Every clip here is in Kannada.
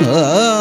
Yeah.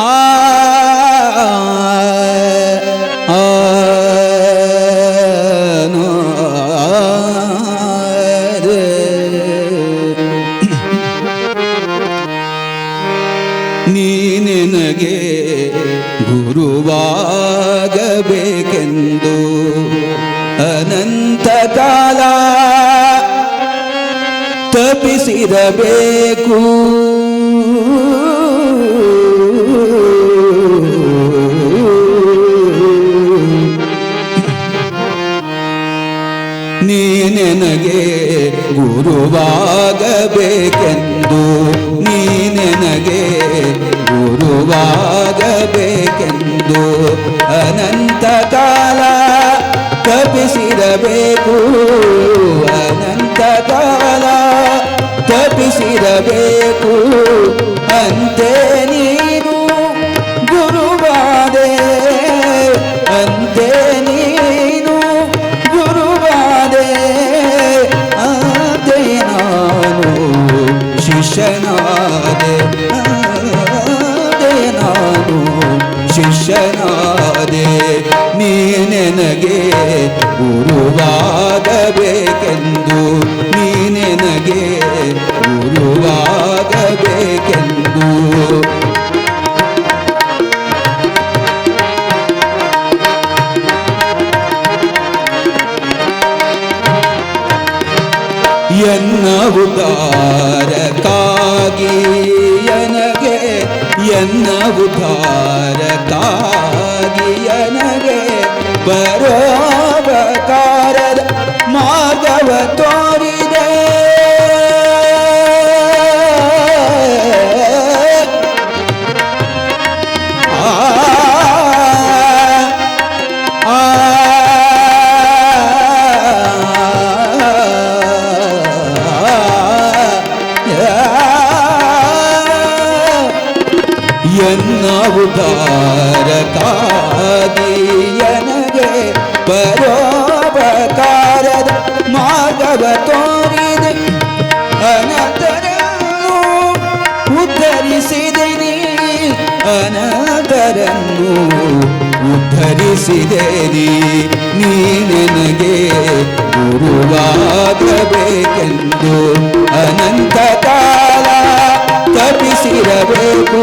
Ah ನೀನೆನಗೆ ಗುರುವಾಗಬೇಕೆಂದು ಅನಂತ ಕಾಲ ತಪಿಸಿರಬೇಕು ನೀನೆನಗೆ ಗುರುವಾಗಬೇಕೆಂದು ನೀನೆನಗೆ ಗುರುವಾಗಬೇಕೆಂದು. ಅನಂತ ಕಾಲ ತಪಿಸಿರಬೇಕು ಅನಂತ ಕಾಲ ತಪಿಸಿರಬೇಕು ನೀನೆನಗೆ ಗುರುವಾಗಬೇಕೆಂದು ನೀನೆನಗೆ ಗುರುವಾಗಬೇಕೆಂದು. ಎನ್ನ ಉದಾರಕ್ಕಾಗಿ ಎನಗೆ ಎನ್ನ ಉದಾರಕ್ಕಾಗಿ ಪರೋಪಕಾರದ ಮಾರ್ಗವ ತೋರಿದೆ. ಅನಂತರನ್ನು ಉದ್ಧರಿಸಿದೆ ನೀ ಅನಂತರನ್ನು ಉದ್ಧರಿಸಿದೆ ನೀ ನನಗೆ ಗುರುವಾಗಬೇಕೆಂದು ಅನಂತ ಕಾಲ ತಪಿಸಿರಬೇಕು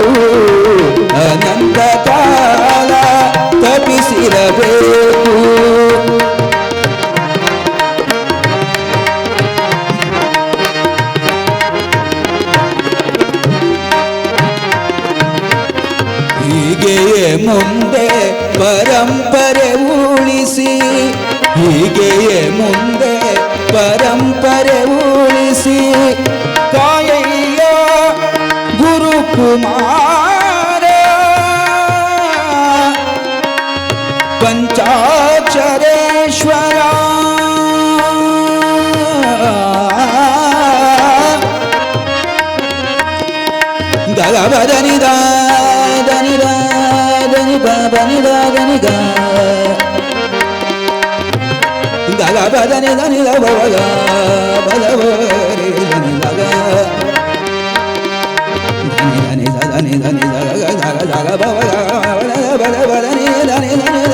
ಹೀಗೆಯೇ ಮುಂದೆ ಪರಂಪರೆ ಉಳಿಸಿ ಹೀಗೆಯೇ ಮುಂದೆ ಪರಂಪರೆ ಉಳಿಸಿ. ದಗಬದನಿ ದನಿ ದಗ ಬದವರಿ ದನಿ ದಗ ಧನಿ ಧನಿ ಧನಿ ಧನಿ ದಗ ದಗ ದಗ ಬವ ಬದ ಬದನಿ ಧನಿ ಧನಿ ದ ಬದನಿ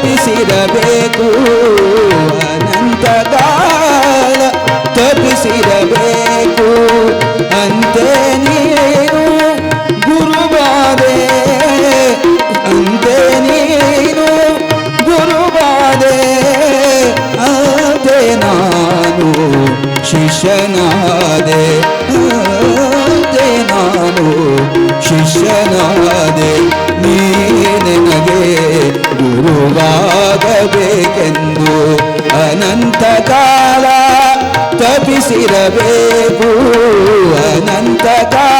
ತಪಿಸಿರಬೇಕು ಅನಂತ ಕಾಲ ತಪಿಸಿರಬೇಕು ಅಂತೆ ನೀನು ಗುರುವಾದೆ ಅಂತೆ ನೀನು ಗುರುವಾದೆ ಅಂತೆ ನಾನು ಶಿಷ್ಯನಾದೆ ಅಂತೆ ನಾನು ಶಿಷ್ಯನಾದೆ ಗುರುವಾಗಬೇಕೆಂದು ಅನಂತ ಕಾಲ ತಪಿಸಿರಬೇಕು ಅನಂತ ಕಾಲ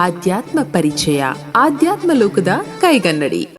ಆಧ್ಯಾತ್ಮ ಪರಿಚಯ ಆಧ್ಯಾತ್ಮ ಲೋಕದ ಕೈಗನ್ನಡಿ.